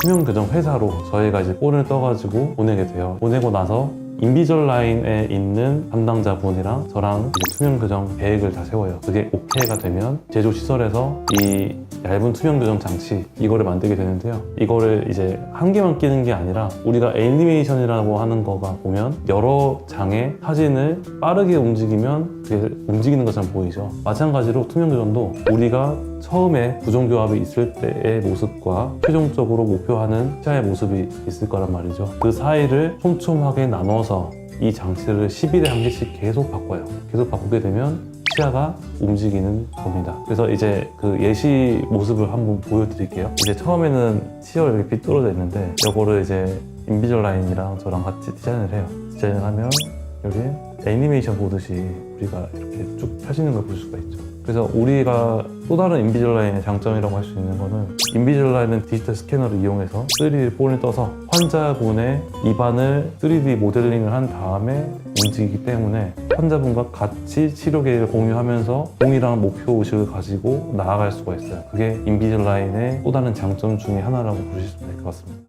투명 교정 회사로 저희가 이제 폰을 떠가지고 보내게 돼요. 보내고 나서 인비절 라인에 있는 담당자분이랑 저랑 투명 교정 계획을 다 세워요. 그게 오케이가 되면 제조 시설에서 이 얇은 투명 교정 장치 이거를 만들게 되는데요. 이거를 이제 한 개만 끼는 게 아니라 우리가 애니메이션이라고 하는 거가 보면 여러 장의 사진을 빠르게 움직이면 그게 움직이는 것처럼 보이죠. 마찬가지로 투명 교정도 우리가 처음에 부정교합이 있을 때의 모습과 최종적으로 목표하는 시야의 모습이 있을 거란 말이죠. 그 사이를 촘촘하게 나눠서 이 장치를 10일에 한 개씩 계속 바꿔요. 계속 바꾸게 되면 시야가 움직이는 겁니다. 그래서 이제 그 예시 모습을 한번 보여드릴게요. 이제 처음에는 치어 이렇게 삐뚤어져 있는데 이거를 이제 인비절 라인이랑 저랑 같이 디자인을 해요. 디자인을 하면 여기 애니메이션 보듯이 우리가 이렇게 쭉 펴지는 걸 볼 수가 있죠. 그래서 우리가 또 다른 인비절라인의 장점이라고 할 수 있는 거는 인비절라인은 디지털 스캐너를 이용해서 3D 본을 떠서 환자분의 입안을 3D 모델링을 한 다음에 움직이기 때문에 환자분과 같이 치료 계획을 공유하면서 동일한 목표 의식을 가지고 나아갈 수가 있어요. 그게 인비절라인의 또 다른 장점 중에 하나라고 보실 수 있을 것 같습니다.